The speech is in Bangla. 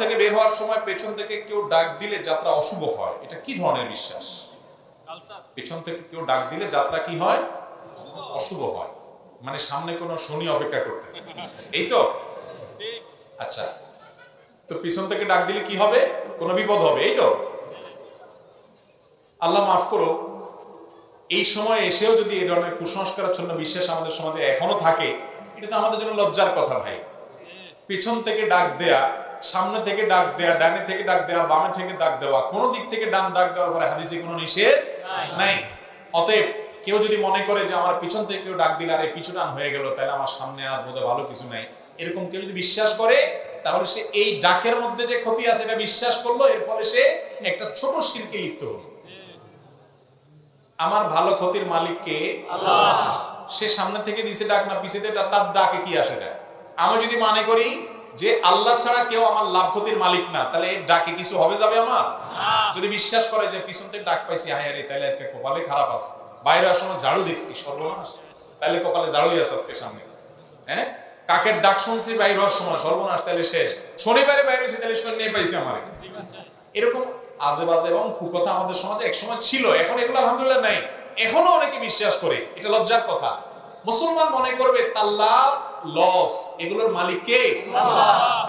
থেকে বের হওয়ার সময় পেছন থেকে কেউ ডাক দিলে যাত্রা অশুভ হয়? এটা কি ধরনের বিশ্বাস? পেছন থেকে কেউ ডাক দিলে যাত্রা কি হয়? অশুভ হয়। মানে সামনে কোনো শনি অপেক্ষা করতেছে। এই তো? আচ্ছা। তো পিছন থেকে ডাক দিলে কি হবে? কোনো বিপদ হবে। এই তো? আল্লাহ মাফ করো এই সময় এসেও যদি এই ধরনের কুসংস্কারাচ্ছন্ন বিশ্বাস আমাদের সমাজে এখনও থাকে, এটা তো আমাদের জন্য লজ্জার কথা ভাই। পিছন থেকে ডাক দেয়া সামনে থেকে ডাক দেয়া ডানে থেকে ডাক দেয়া বামে থেকে ডাক দেওয়া কোন দিক থেকে ডান ডাক দেওয়ার পরে হাদিসে কোনো নিষেধ নাই। অতএব কেউ যদি মনে করে যে আমার পিছন থেকে কেউ ডাক দিলে আর এই পিছু টান হয়ে গেল তাহলে আমার সামনে আর বোধহয় ভালো কিছু নাই। এরকম কেউ যদি বিশ্বাস করে তাহলে সে এই ডাকের মধ্যে যে ক্ষতি আছে এটা বিশ্বাস করল এর ফলে সে একটা ছোট শিরকে লিপ্ত হলো। আমার ভালো ক্ষতির মালিককে সে সামনে থেকে দিছে ডাক না পিছিয়ে তার ডাকে কি আসে যায়? আমি যদি মনে করি যে আল্লাহ ছাড়া কেউ আমার লাভ ক্ষতির মালিক না তাহলে এর ডাকে কিছু হবে যাবে আমার? যদি বিশ্বাস করে যে পিছন থেকে ডাক পাইছি হায় রে তাহলে আজকে কপালে খারাপ আছে বাইরে আসার ঝাড়ু দেখছি সর্বনাশ। তাহলে কপালে ঝাড়ুই আছে আজকে সামনে। হ্যাঁ? কাকের ডাক শুনছি বাইরে হওয়ার সময় সর্বনাশ তাহলে শেষ। শনিবারে বাইরে হয়েছি তাহলে শনি পাইছি আমার। এরকম আজে বাজে এবং কুকথা আমাদের সমাজে একসময় ছিল এখন এগুলো আলহামদুলিল্লাহ নাই। এখনও অনেকে বিশ্বাস করে এটা লজ্জার কথা। মুসলমান মনে করবে তার লাভ লস এগুলোর মালিক কে?